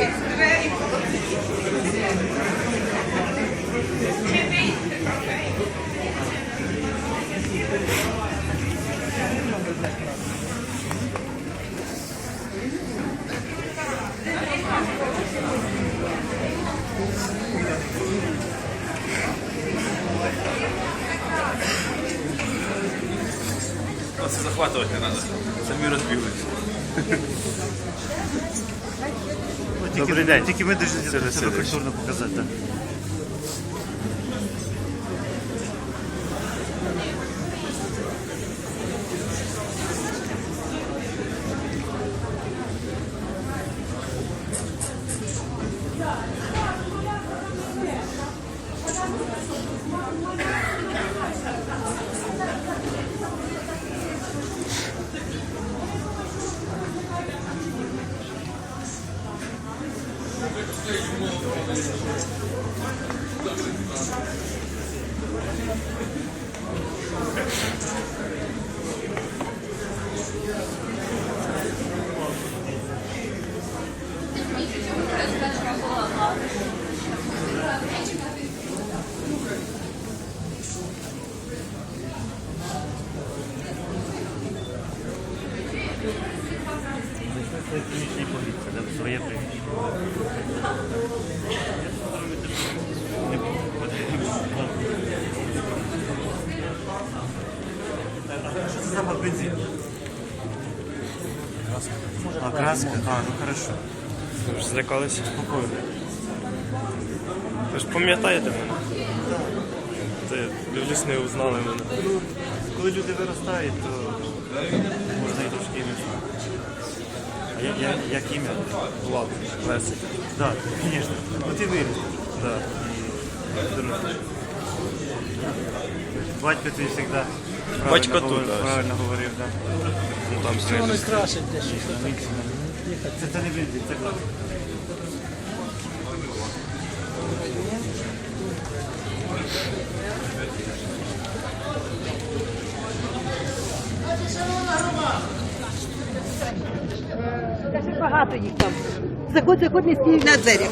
Це захватувати не треба. Самі розбіглися. Добрий день. Тільки ми дуже себе культурно показати. так. Це приміщення поліції, да, своє приміщення. Не потрібно. А що це запах бензину? А, краска? А, ну хорошо. Ви ж злякалися. Спокійно. Ви ж пам'ятаєте мене? Це дивлюсь, не узнали мене. Ну, коли люди виростають, то можна і трошки знати. А я, я, як ім'я? Влад, Лесик. Так, звісно. Ну ти виріс. Да. Здорово. Батько твій завжди правильно, Батько тут, говорив, да. правильно говорив, так. Ну, там знизу. Це, це не бензин, це клас. Багато їх там. Не стій на дверях.